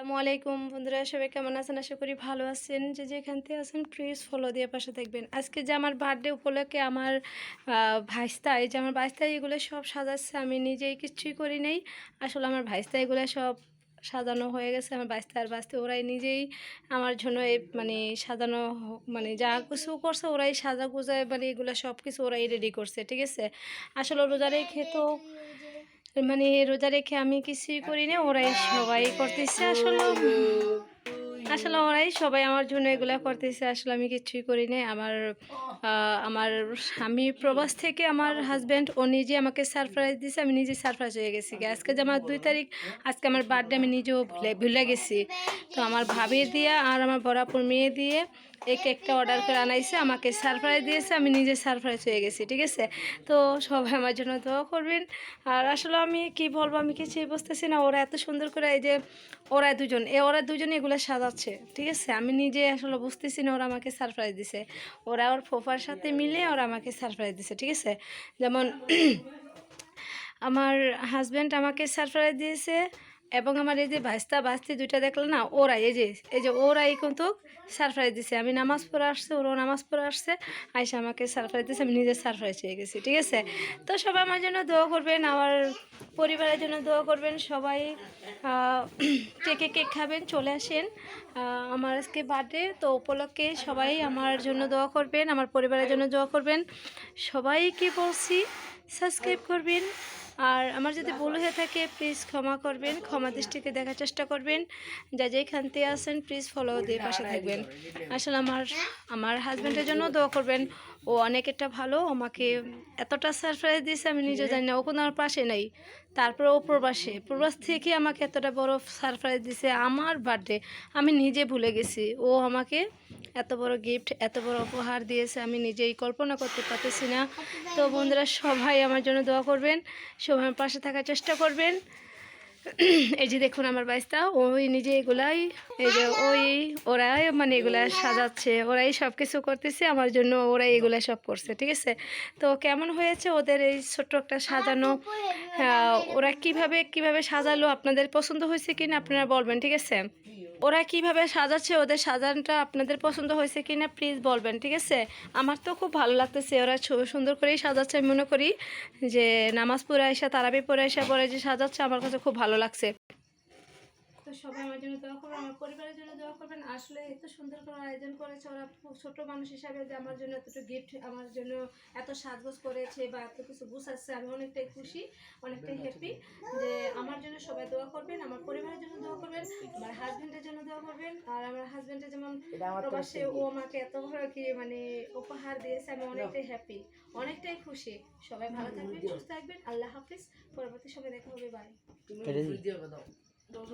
আসসালামু আলাইকুম বন্ধুরা, সবাই কেমন আছেন? আশা করি ভালো আছেন। যে যেখান থেকে আছেন প্লিজ ফলো দিয়ে পাশে থাকবেন। আজকে যে আমার বার্থডে উপলক্ষে আমার ভাইস্তা যে আমার ভাইস্তা এগুলো সব সাজাচ্ছে, আমি নিজেই কিচ্ছুই করি নাই। আসলে আমার ভাইস্তা এগুলো সব সাজানো হয়ে গেছে, আমার বাইস্তা আর বাঁচতে ওরাই নিজেই আমার জন্য এই মানে সাজানো মানে যা কিছু করছে ওরাই সাজা গুজায় মানে এগুলো সব কিছু ওরাই রেডি করছে, ঠিক আছে? আসলে রোজা রেখে তো মানে রোজা রেখে আমি কিছুই করি না ওরাই সবাই করতেছে। আসলে আসলে ওরাই সবাই আমার জন্য এগুলো করতেছে, আসলে আমি কিছুই করি না আমার আমার আমি প্রবাস থেকে আমার হাজব্যান্ড ও নিজে আমাকে সারপ্রাইজ দিয়েছে আমি নিজে সারপ্রাইজ হয়ে গেছি। আজকে যে আমার দুই তারিখ, আজকে আমার বার্থডে আমি নিজেও ভুলে ভুলে গেছি। তো আমার ভাবি দিয়ে আর আমার বরাপুর মেয়ে দিয়ে এই কেকটা অর্ডার করে আনাইছে, আমাকে সারপ্রাইজ দিয়েছে, আমি নিজে সারপ্রাইজ হয়ে গেছি, ঠিক আছে? তো সবাই আমার জন্য দোয়া করবেন। আর আসলে আমি কি বলব, আমি কিছুই বুঝতেছি না, ওরা এত সুন্দর করে এই যে ওরা দুজন, এ ওরা দুজন এগুলো সাজাচ্ছে, ঠিক আছে? আমি নিজে আসলে বুঝতেছি না, ওরা আমাকে সারপ্রাইজ দিছে। ওরা ওর ফোফার সাথে মিলে ওরা আমাকে সারপ্রাইজ দিছে, ঠিক আছে? যেমন আমার হাজব্যান্ড আমাকে সারপ্রাইজ দিয়েছে এবং আমার এই যে ভাস্তা বাস্তি দুইটা দেখল না, ওরাই, এই যে এই যে ওরাই কিন্তু সারপ্রাইজ দিছে। আমি নামাজ পড়ে আসছে, ওরাও নামাজ পড়ে আসছে, আইসা আমাকে সারপ্রাইজ দিছে, আমি নিজে সারপ্রাইজ হয়ে গেছি, ঠিক আছে? তো সবাই আমার জন্য দোয়া করবেন, আমার পরিবারের জন্য দোয়া করবেন, সবাই কেকে কেক খাবেন, চলে আসেন। আমার আজকে বার্থডে তো উপলক্ষে সবাই আমার জন্য দোয়া করবেন, আমার পরিবারের জন্য দোয়া করবেন। সবাইকে বলছি সাবস্ক্রাইব করবেন। আর আমার যদি ভুল হয়ে থাকে প্লিজ ক্ষমা করবেন ক্ষমা দৃষ্টিতে দেখার চেষ্টা করবেন। যা যেখান থেকে আসেন প্লিজ ফলো দিয়ে পাশে থাকবেন। আসলে আমার আমার হাজব্যান্ডের জন্য দোয়া করবেন। ও অনেক একটা ভালো আমাকে এতটা সারপ্রাইজ দিয়েছে আমি নিজে জানি না ও কোনো আমার পাশে নেই। তারপরে ও প্রবাসে প্রবাস থেকে আমাকে এতটা বড় সারপ্রাইজ দিছে আমার বার্থডে আমি নিজে ভুলে গেছি। ও আমাকে এত বড় গিফট এত বড় উপহার দিয়েছে আমি নিজেই কল্পনা করতে পারতেছি না। তো বন্ধুরা সবাই আমার জন্য দোয়া করবেন সবাই পাশে থাকার চেষ্টা করবেন। এই যে দেখুন আমার বাইস্তা ওই নিজে এগুলাই এই যে ওই ওরাই মানে এগুলা সাজাচ্ছে ওরাই সব কিছু করতেছে আমার জন্য ওরাই এগুলা সব করছে ঠিক আছে? তো কেমন হয়েছে ওদের এই ছোট্ট একটা সাজানো? আহ, ওরা কীভাবে কীভাবে সাজালো আপনাদের পছন্দ হয়েছে কিনা আপনারা বলবেন ঠিক আছে? ওরা কীভাবে সাজাচ্ছে, ওদের সাজানটা আপনাদের পছন্দ হয়েছে কি না প্লিজ বলবেন, ঠিক আছে? আমার তো খুব ভালো লাগতেছে ওরা সুন্দর করেই সাজাচ্ছে। আমি মনে করি যে নামাজ পড়ে আসা তারাবি পড়ে আসা পরে যে সাজাচ্ছে, আমার কাছে খুব ভালো লাগছে। তো সবাই আমার জন্য দোয়া করবেন, আমার পরিবারের জন্য দোয়া করবেন। আসলে এত সুন্দর করে আয়োজন করেছে, ওরা ছোট মানুষ হিসাবে যে আমার জন্য এতটা গিফট আমার জন্য এত সাজগোজ করেছে বা এত কিছু গুছাচ্ছে, আমি অনেকটাই খুশি, অনেকটাই হ্যাপি যে আমার জন্য সবাই দোয়া করবেন আমার পরিবারের জন্য দোয়া করবেন আমার হাজবেন্ডের জন্য দোয়া করবেন আর আমার হাজবেন্ডের যেমন প্রবাসে ও আমাকে এত ভালো কি মানে উপহার দিয়েছে আমি অনেকটাই হ্যাপি অনেকটাই খুশি। সবাই ভালো থাকবেন সুস্থ থাকবেন আল্লাহ হাফিজ পরবর্তী সময় দেখা হবে বাই